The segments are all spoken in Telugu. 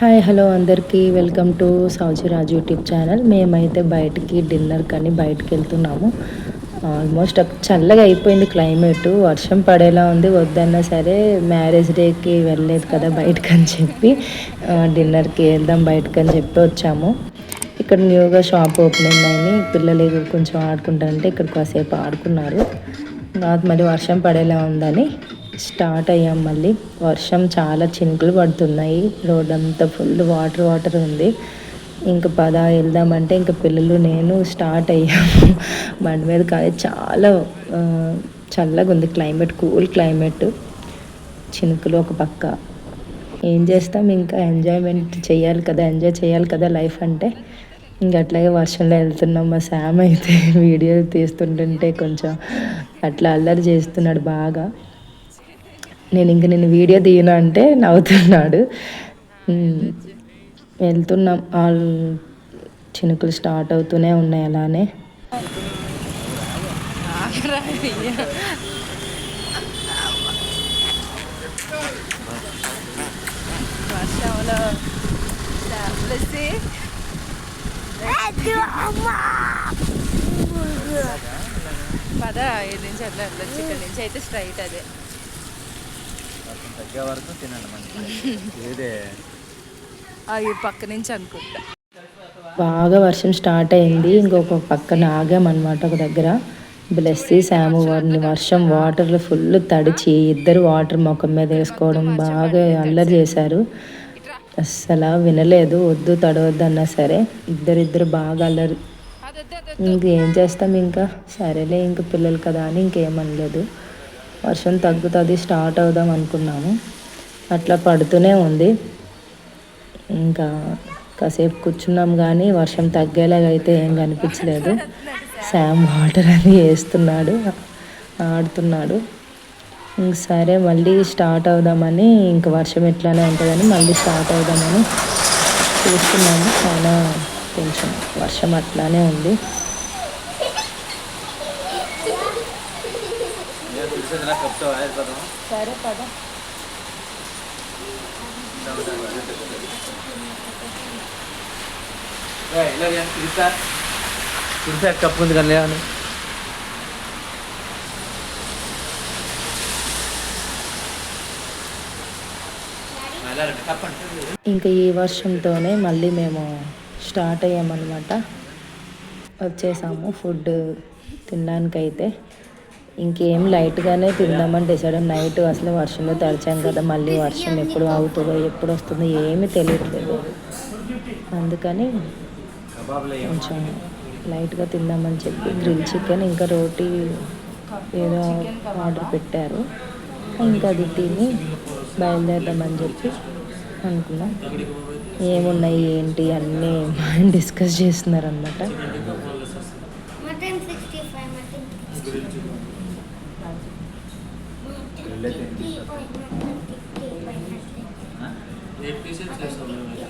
హాయ్ హలో అందరికీ. Welcome to Raju YouTube channel మేమైతే బయటికి డిన్నర్ కానీ బయటికి వెళ్తున్నాము. ఆల్మోస్ట్ చల్లగా అయిపోయింది క్లైమేట్ వర్షం పడేలా ఉంది. వద్దన్నా సరే మ్యారేజ్ డేకి వెళ్ళలేదు కదా బయటకు అని చెప్పి డిన్నర్కి వెళ్దాం బయటకు అని చెప్పి వచ్చాము. ఇక్కడ న్యూగా షాప్ ఓపెన్ అయిందని పిల్లలు కొంచెం ఆడుకుంటారంటే ఇక్కడ కాసేపు ఆడుకున్నారు. మళ్ళీ వర్షం పడేలా ఉందని స్టార్ట్ అయ్యాం మళ్ళీ. వర్షం చాలా చినుకులు పడుతున్నాయి. రోడ్ అంతా ఫుల్ వాటర్ వాటర్ ఉంది. ఇంక పద వెళ్దామంటే ఇంక పిల్లలు నేను స్టార్ట్ అయ్యాము బండి మీద కానీ చాలా చల్లగా ఉంది క్లైమేట్ కూల్ క్లైమేట్. చినుకులు ఒక పక్క. ఏం చేస్తాం? ఇంకా ఎంజాయ్మెంట్ చేయాలి కదా ఎంజాయ్ చేయాలి కదా లైఫ్ అంటే. ఇంక అట్లాగే వర్షంలో వెళ్తున్నాం. మా శామ్ అయితే వీడియో తీస్తుంటుంటే కొంచెం అట్లా అల్లరి చేస్తున్నాడు బాగా. నేను ఇంక నేను వీడియో తీయను అంటే నవ్వుతున్నాడు. వెళ్తున్నాం. ఆల్ చినుకులు స్టార్ట్ అవుతూనే ఉన్నాయి అలానే. పద ఏడు నుంచి అట్లా ఇక్కడ నుంచి అయితే స్ట్రైట్ అదే. తగ్గే వరకు తినండి మంచిది. ఈ పక్క నుంచి అనుకుంటా. బాగా వర్షం స్టార్ట్ అయింది. ఇంకొక పక్కన ఆగామన్నమాట ఒక దగ్గర. బ్లెస్సీ శాము వారిని వర్షం వాటర్లో ఫుల్ తడిచి ఇద్దరు వాటర్ ముఖం మీద వేసుకోవడం బాగా అల్లరి చేశారు. అస్సలు వినలేదు. వద్దు తడవద్దు అన్నా సరే. ఇద్దరిద్దరు బాగా అల్లరి. ఇంకేం చేస్తాం ఇంకా? సరేలే ఇంక పిల్లలు కదా అని ఇంకేమనలేదు వర్షం తగ్గుతుంది స్టార్ట్ అవుదాం అనుకున్నాము. అట్లా పడుతూనే ఉంది. ఇంకా కాసేపు కూర్చున్నాం కానీ వర్షం తగ్గేలాగా అయితే ఏం కనిపించలేదు. శామ్ వాటర్ అని వేస్తున్నాడు ఆడుతున్నాడు. ఇంక సరే మళ్ళీ స్టార్ట్ అవుదామని ఇంక వర్షం ఎట్లానే ఉంటుందని మళ్ళీ స్టార్ట్ అవుదామని చూస్తున్నాము. చాలా కొంచెం వర్షం అట్లానే ఉంది. సరే పద. కప్పు ఉంది కానీ ఇంకా ఈ వర్షంతోనే మళ్ళీ మేము స్టార్ట్ అయ్యామన్నమాట. వచ్చేసాము ఫుడ్ తినడానికైతే. ఇంకేం లైట్గానే తిందామని డిసైడ్ నైట్ అసలు వర్షంలో తడిచాం కదా మళ్ళీ వర్షం ఎప్పుడు అవుతుందో ఎప్పుడు వస్తుందో ఏమీ తెలియట్లేదు. అందుకని కొంచెం లైట్గా తిందామని చెప్పి గ్రిల్ చికెన్ ఇంకా రోటీ ఏదో ఆర్డర్ పెట్టారు. ఇంకా అది తిని బయలుదేరదామని చెప్పి అనుకున్నాం. ఏమున్నాయి ఏంటి అన్నీ discuss mutton sixty five mutton लेते हैं 80 से 600 में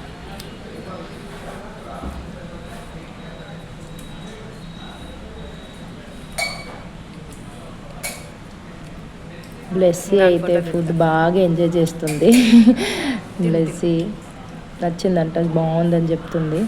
బ్లెస్సీ అయితే ఫుడ్ బాగా ఎంజాయ్ చేస్తుంది. బ్లెస్సీ నచ్చిందంట బాగుందని చెప్తుంది.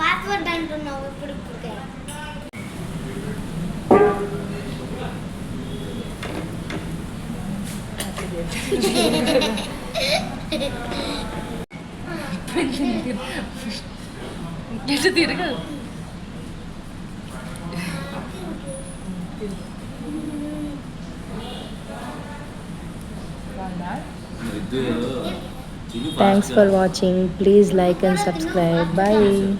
பாஸ்வேர்ட் வாங்கிட்டு வந்து அவங்க Thanks for watching. Please like and subscribe. Bye.